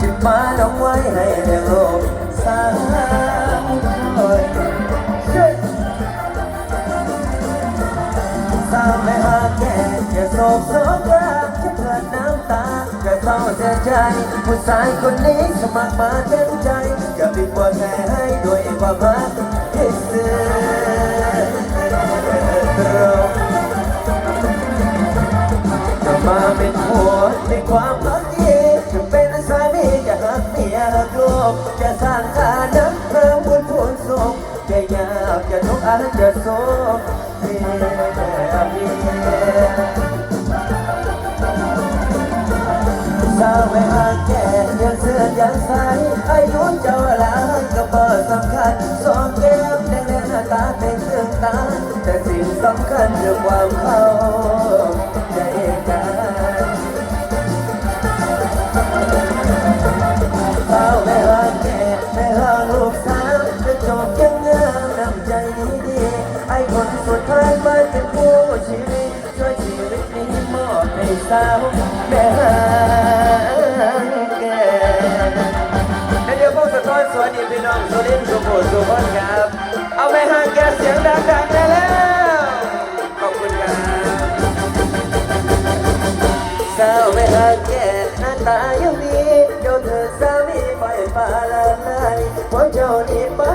จึงมาลงไว้ให้เรียงโลกสามคนสาวไม่หาแก่อย่าโศกโศกรักจะเกิดน้ำตาจะเศร้าเสียใจ ผู้ชายคนนี้สมัครมาเต็มใจจะปิดบัวแค่ให้ด้วยความรักที่ซื่อตรงจะมาเป็นผัวในความ เมียหักลูกจะสร้างฐานะเพิ่มบุญพูนสุขจะยากจะทุกข์อาจจะสุขเพียงมีสาวไม่หาแก่ยังเสื้อยังใสอายุเจ้าหลานก็บ่สำคัญสองแก้มแดงๆหน้าตาเป็นเครื่องตาแต่สิ่งสำคัญคือความเข้าใจ นี้ไอ้คนสุดท้ายมาเป็นผู้ชีวิตช่วยชีวิตนี้มอบให้สาวแม่หางแก่และเดี๋ยวพวกสะท้อนสวัสดีพี่น้องสุรินทร์สุโขทัยสุพรรณครับ เอาแม่หางแก่เสียงดังๆได้แล้ว ขอบคุณครับสาวไม่หาแก่หน้าตายังดีเจ้าเธอสามีไปป่าละลายเพราะเจ้านี่ป้า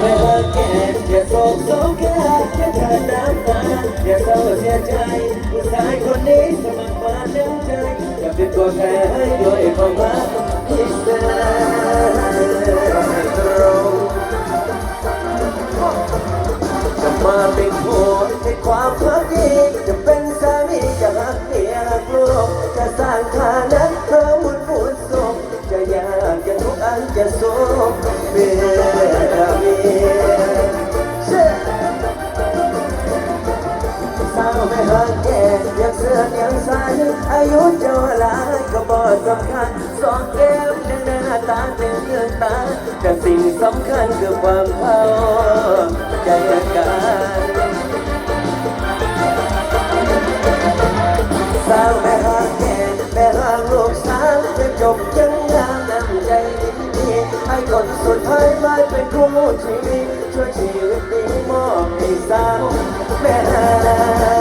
ไม่หาแกอย่าโศกโศกแค่อย่าเกิดน้ำตาอย่าเศร้าเสียใจผู้ชายคนนี้สมัครมาเต็มใจอย่าเป็นตัวแค่ให้ด้วยความรักที่แสนตรงจะมาเป็นผัวในความรักดีจะเป็นสามีจะรักเมียรักลูกจะสร้างฐา ตาเป็นเรื่องตาแต่สิ่งสำคัญคือความเข้าใจกันสาวแม่หางแก่แม่หางลูกสาวจะจบยังงามน้ำใจดีให้คนสุดท้ายมาเป็นคู่ชีวิตช่วยชีวิตนี้มอบให้สาวแม่หาง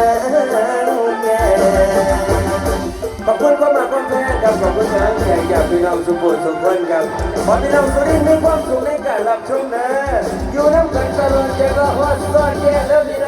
พี่น้อสุขุมสุขคนครับขอพี่น้องสุรินทร์มีความสุขในการรับชมนะอยู่น้ำกันตลอดเจ้าก็ว่าสอนแก่เริ่มดี